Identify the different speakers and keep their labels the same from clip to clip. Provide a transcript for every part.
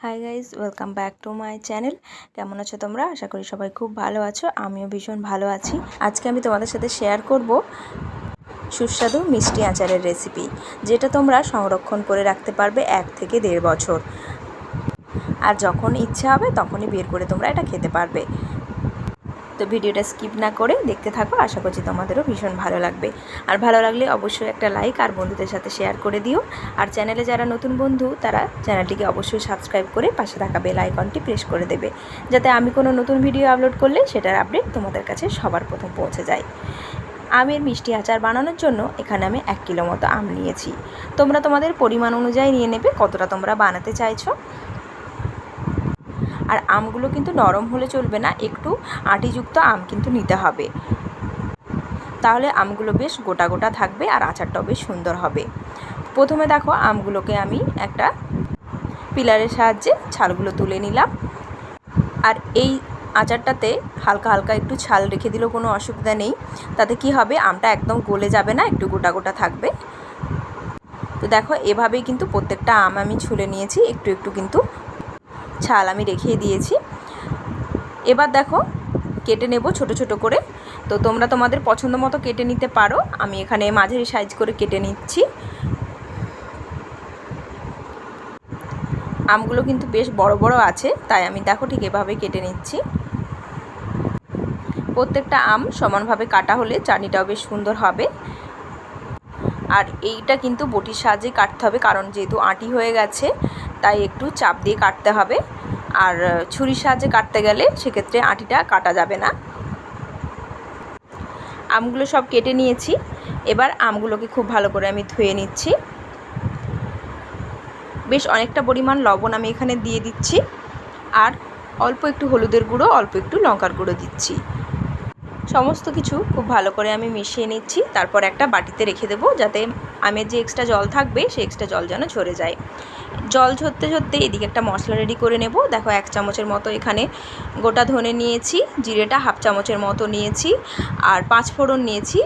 Speaker 1: Hi guys welcome back to my channel কেমন আছো তোমরা? আশা করি সবাই খুব ভালো আছো। আমিও ভীষণ ভালো আছি। আজকে আমি তোমাদের সাথে শেয়ার করব সুস্বাদু মিষ্টি আচারের রেসিপি যেটা তোমরা সংরক্ষণ করে রাখতে পারবে এক থেকে দেড় বছর। আর যখন ইচ্ছা হবে, তখনই বের করে তোমরা এটা খেতে পারবে। তো ভিডিওটা স্কিপ না করে দেখতে থাকো। আশা করছি তোমাদেরও ভীষণ ভালো লাগবে। আর ভালো লাগলে অবশ্যই একটা লাইক আর বন্ধুদের সাথে শেয়ার করে দিও। আর চ্যানেলে যারা নতুন বন্ধু, তারা চ্যানেলটিকে অবশ্যই সাবস্ক্রাইব করে পাশে থাকা বেল আইকনটি প্রেস করে দেবে। যাতে আমি কোনো নতুন ভিডিও আপলোড করলে সেটার আপডেট তোমাদের কাছে সবার প্রথম পৌঁছে যায়। আমের মিষ্টি আচার বানানোর জন্য এখানে আমি এক কিলো মতো আম নিয়েছি। তোমরা তোমাদের পরিমাণ অনুযায়ী নিয়ে নেবে, কতটা তোমরা বানাতে চাইছো। আর আমগুলো কিন্তু নরম হলে চলবে না, একটু আটিযুক্ত আম কিন্তু নিতে হবে। তাহলে আমগুলো বেশ গোটা গোটা থাকবে আর আচারটাও বেশ সুন্দর হবে। প্রথমে দেখো আমগুলোকে আমি একটা পিলারের সাহায্যে ছালগুলো তুলে নিলাম। আর এই আচারটাতে হালকা হালকা একটু ছাল রেখে দিলেও কোনো অসুবিধা নেই। তাতে কি হবে? আমটা একদম গলে যাবে না, একটু গোটা গোটা থাকবে। তো দেখো, এভাবেই কিন্তু প্রত্যেকটা আম আমি ছুলে নিয়েছি, একটু একটু কিন্তু ছাল আমি রেখে দিয়েছি। এবার দেখো, কেটে নেব ছোট ছোট করে। তো তোমরা তোমাদের পছন্দ মতো কেটে নিতে পারো। আমি এখানে মাঝারি সাইজ করে কেটে নিচ্ছি। আমগুলো কিন্তু বেশ বড় বড় আছে, তাই আমি দেখো ঠিক এভাবে কেটে নিচ্ছি। প্রত্যেকটা আম সমানভাবে কাটা হলে চাটনিটাও বেশ সুন্দর হবে। আর এইটা কিন্তু বটির সাহায্যে কাটতে হবে, কারণ যেহেতু আটি হয়ে গেছে তাই একটু চাপ দিয়ে কাটতে হবে। আর ছুরির সাহায্যে কাটতে গেলে সেক্ষেত্রে আটিটা কাটা যাবে না। আমগুলো সব কেটে নিয়েছি। এবার আমগুলোকে খুব ভালো করে আমি ধুয়ে নিচ্ছি। বেশ অনেকটা পরিমাণ লবণ আমি এখানে দিয়ে দিচ্ছি। আর অল্প একটু হলুদের গুঁড়ো, অল্প একটু লঙ্কার গুঁড়ো দিচ্ছি। সমস্ত কিছু খুব ভালো করে আমি মিশিয়ে নিচ্ছি। তারপর একটা বাটিতে রেখে দেবো যাতে আমের যে এক্সট্রা জল থাকবে সেই এক্সট্রা জল যেন ঝরে যায়। জল ঝরতে ঝরতে এদিকে একটা মশলা রেডি করে নেব। দেখো এক চামচের মতো এখানে গোটা ধনে নিয়েছি, জিরেটা হাফ চামচের মতো নিয়েছি, আর পাঁচ ফোড়ন নিয়েছি,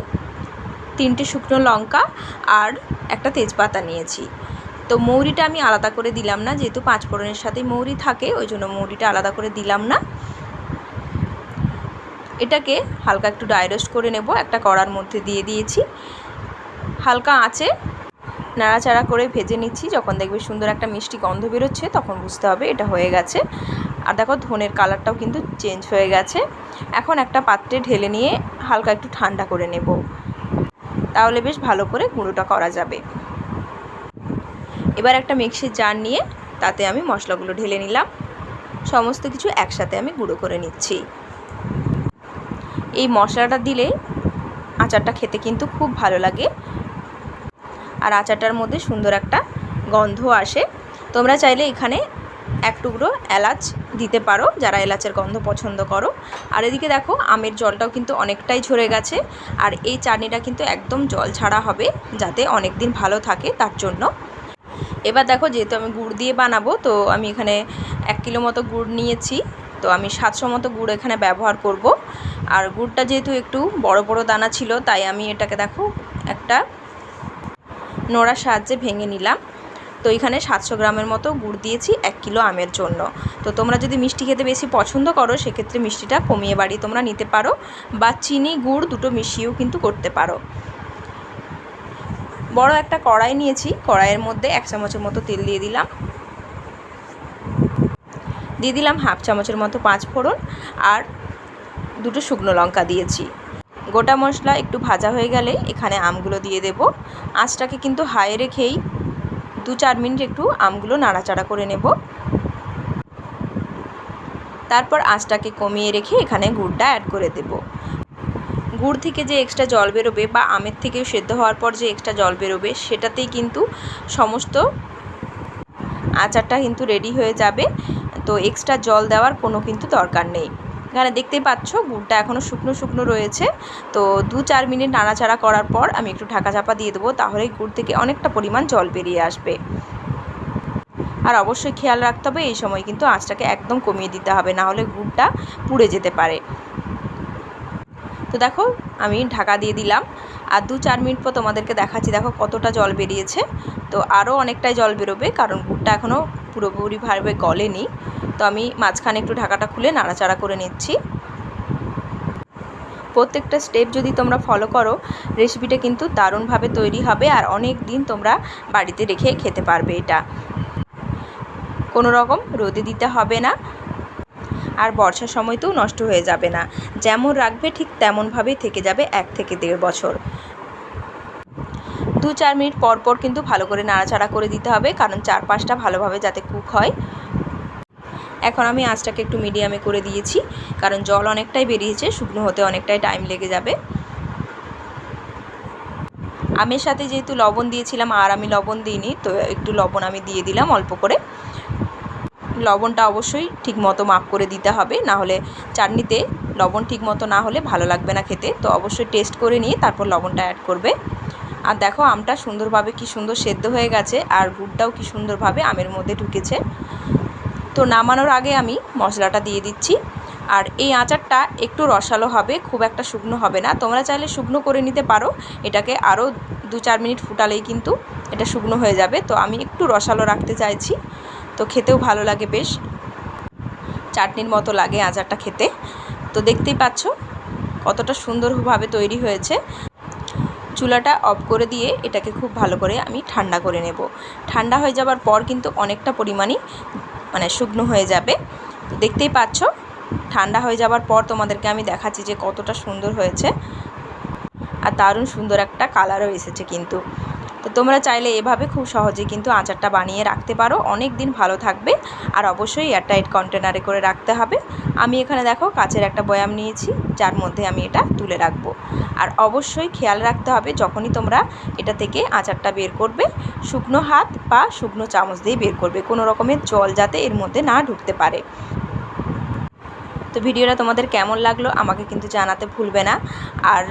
Speaker 1: তিনটে শুকনো লঙ্কা, আর একটা তেজপাতা নিয়েছি। তো মৌরিটা আমি আলাদা করে দিলাম না, যেহেতু পাঁচ ফোড়নের সাথেই মৌরি থাকে, ওই জন্য মৌরিটা আলাদা করে দিলাম না। এটাকে হালকা একটু ডাইরোস্ট করে নেব, একটা কড়ার মধ্যে দিয়ে দিয়েছি। হালকা আঁচে নাড়াচাড়া করে ভেজে নিচ্ছি। যখন দেখবে সুন্দর একটা মিষ্টি গন্ধ বেরোচ্ছে, তখন বুঝতে হবে এটা হয়ে গেছে। আর দেখো ধনের কালারটাও কিন্তু চেঞ্জ হয়ে গেছে। এখন একটা পাত্রে ঢেলে নিয়ে হালকা একটু ঠান্ডা করে নেব। তাহলে বেশ ভালো করে গুঁড়োটা করা যাবে। এবার একটা মিক্সির জার নিয়ে তাতে আমি মশলাগুলো ঢেলে নিলাম। সমস্ত কিছু একসাথে আমি গুঁড়ো করে নিচ্ছি। এই মশলাটা দিলে আচারটা খেতে কিন্তু খুব ভালো লাগে। আর আচারটার মধ্যে সুন্দর একটা গন্ধ আসে। তোমরা চাইলে এখানে এক টুকরো এলাচ দিতে পারো, যারা এলাচের গন্ধ পছন্দ করো। আর এদিকে দেখো, আমের জলটাও কিন্তু অনেকটাই ঝরে গেছে। আর এই চাটনিটা কিন্তু একদম জল ছাড়া হবে, যাতে অনেক দিন ভালো থাকে তার জন্য। এবার দেখো, যেহেতু আমি গুড় দিয়ে বানাবো, তো আমি এখানে এক কিলো মতো গুড় নিয়েছি। তো আমি সাতশো মতো গুড় এখানে ব্যবহার করব। আর গুড়টা যেহেতু একটু বড় বড় দানা ছিল, তাই আমি এটাকে দেখো একটা নোড়ার সাহায্যে ভেঙে নিলাম। তো এখানে সাতশো গ্রামের মতো গুড় দিয়েছি, এক কিলো আমের জন্য। তো তোমরা যদি মিষ্টি খেতে বেশি পছন্দ করো, সেক্ষেত্রে মিষ্টিটা কমিয়ে বাড়িয়ে তোমরা নিতে পারো বা চিনি, গুড় দুটো মিশিয়েও কিন্তু করতে পারো। বড় একটা কড়াই নিয়েছি, কড়াইয়ের মধ্যে এক চামচের মতো তেল দিয়ে দিলাম। দিয়ে দিলাম হাফ চামচের মতো পাঁচ ফোড়ন আর দুটো শুকনো লঙ্কা দিয়েছি। গোটা মশলা একটু ভাজা হয়ে গেলে এখানে আমগুলো দিয়ে দেব। আঁচটাকে কিন্তু হাই রেখেই দু চার মিনিট একটু আমগুলো নাড়াচাড়া করে নেব। তারপর আঁচটাকে কমিয়ে রেখে এখানে গুড়টা অ্যাড করে দেব। গুড় থেকে যে এক্সট্রা জল বেরোবে বা আমের থেকে সেদ্ধ হওয়ার পর যে এক্সট্রা জল বেরোবে সেটাতেই কিন্তু সমস্ত আচারটা কিন্তু রেডি হয়ে যাবে। তো এক্সট্রা জল দেওয়ার কোনো কিন্তু দরকার নেই। এখানে দেখতেই পাচ্ছ, গুড়টা এখনও শুকনো শুকনো রয়েছে। তো দু চার মিনিট নাড়াচাড়া করার পর আমি একটু ঢাকা চাপা দিয়ে দেবো, তাহলে গুড় থেকে অনেকটা পরিমাণ জল বেরিয়ে আসবে। আর অবশ্যই খেয়াল রাখতে হবে, এই সময় কিন্তু আঁচটাকে একদম কমিয়ে দিতে হবে, না হলে গুড়টা পুড়ে যেতে পারে। তো দেখো, আমি ঢাকা দিয়ে দিলাম। আর দু চার মিনিট পর তোমাদেরকে দেখাচ্ছি, দেখো কতটা জল বেরিয়েছে। তো আরও অনেকটাই জল বেরোবে, কারণ গুড়টা এখনও পুরোপুরিভাবে গলেনি। তো আমি মাঝখানে একটু ঢাকাটা খুলে নাড়াচাড়া করে নিচ্ছি। প্রত্যেকটা স্টেপ যদি তোমরা ফলো করো রেসিপিটা কিন্তু দারুণভাবে তৈরি হবে আর অনেক দিন তোমরা বাড়িতে রেখে খেতে পারবে এটা। কোনো রকম রোদে দিতে হবে না আর বর্ষার সময়তেও নষ্ট হয়ে যাবে না। যেমন রাখবে ঠিক তেমনভাবেই থেকে যাবে এক থেকে দেড় বছর। দু চার মিনিট পর পর কিন্তু ভালো করে নাড়াচাড়া করে দিতে হবে, কারণ চারপাশটা ভালোভাবে যাতে কুক হয়। এখন আমি আঁচটাকে একটু মিডিয়ামে করে দিয়েছি, কারণ জল অনেকটাই বেরিয়েছে, শুকনো হতে অনেকটাই টাইম লেগে যাবে। আমের সাথে যেহেতু লবণ দিয়েছিলাম, আর আমি লবণ দিইনি, তো একটু লবণ আমি দিয়ে দিলাম অল্প করে। লবণটা অবশ্যই ঠিক মতো মাপ করে দিতে হবে, না হলে চাটনিতে লবণ ঠিক মতো না হলে ভালো লাগবে না খেতে। তো অবশ্যই টেস্ট করে নিয়ে তারপর লবণটা অ্যাড করবে। আর দেখো আমটা সুন্দরভাবে কি সুন্দর সেদ্ধ হয়ে গেছে, আর গুড়টাও কি সুন্দরভাবে আমের মধ্যে ঢুকেছে। তো নামানোর আগে আমি মশলাটা দিয়ে দিচ্ছি। আর এই আচারটা একটু রসালো হবে, খুব একটা শুকনো হবে না। তোমরা চাইলে শুকনো করে নিতে পারো। এটাকে আরও দু চার মিনিট ফুটালেই কিন্তু এটা শুকনো হয়ে যাবে। তো আমি একটু রসালো রাখতে চাইছি। তো খেতেও ভালো লাগে বেশ। চাটনির মতো লাগে আচারটা খেতে। তো দেখতেই পাচ্ছ কতটা সুন্দরভাবে তৈরি হয়েছে। চুলাটা অফ করে দিয়ে এটাকে খুব ভালো করে আমি ঠান্ডা করে নেব। ঠান্ডা হয়ে যাবার পর কিন্তু অনেকটা পরিমাণই মানে শুকনো হয়ে যাবে। তো দেখতেই পাচ্ছ, ঠান্ডা হয়ে যাওয়ার পর তোমাদেরকে আমি দেখাচ্ছি যে কতটা সুন্দর হয়েছে। আর দারুণ সুন্দর একটা কালারও এসেছে কিন্তু। তো তোমরা চাইলে এভাবে খুব সহজেই কিন্তু আচারটা বানিয়ে রাখতে পারো। অনেক দিন ভালো থাকবে আর অবশ্যই এয়ারটাইট কন্টেনারে করে রাখতে হবে। আমি এখানে দেখো কাচের একটা বয়াম নিয়েছি, যার মধ্যে আমি এটা তুলে রাখব। আর অবশ্যই খেয়াল রাখতে হবে যখনই তোমরা এটা থেকে আচারটা বের করবে, শুকনো হাত বা শুকনো চামচ দিয়ে বের করবে। কোনো রকমের জল যাতে এর মধ্যে না ঢুকতে পারে। তো ভিডিওটা তোমাদের কেমন লাগল আমাকে কিন্তু জানাতে ভুলবে না। আর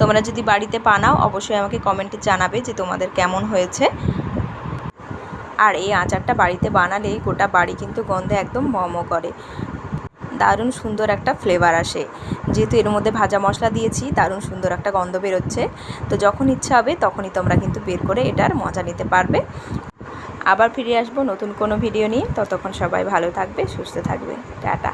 Speaker 1: তোমরা যদি বাড়িতে বানাও, অবশ্যই আমাকে কমেন্টে জানাবে যে তোমাদের কেমন হয়েছে। আর এই আচারটা বাড়িতে বানালে গোটা বাড়ি কিন্তু গন্ধে একদম মম করে। দারুণ সুন্দর একটা ফ্লেভার আসে। যেহেতু এর মধ্যে ভাজা মশলা দিয়েছি, দারুণ সুন্দর একটা গন্ধ বেরোচ্ছে। তো যখন ইচ্ছা হবে, তখনই তোমরা কিন্তু বের করে এটার মজা নিতে পারবে। আবার ফিরে আসব নতুন কোনো ভিডিও নিয়ে। ততক্ষণ সবাই ভালো থাকবে, সুস্থ থাকবে। টাটা।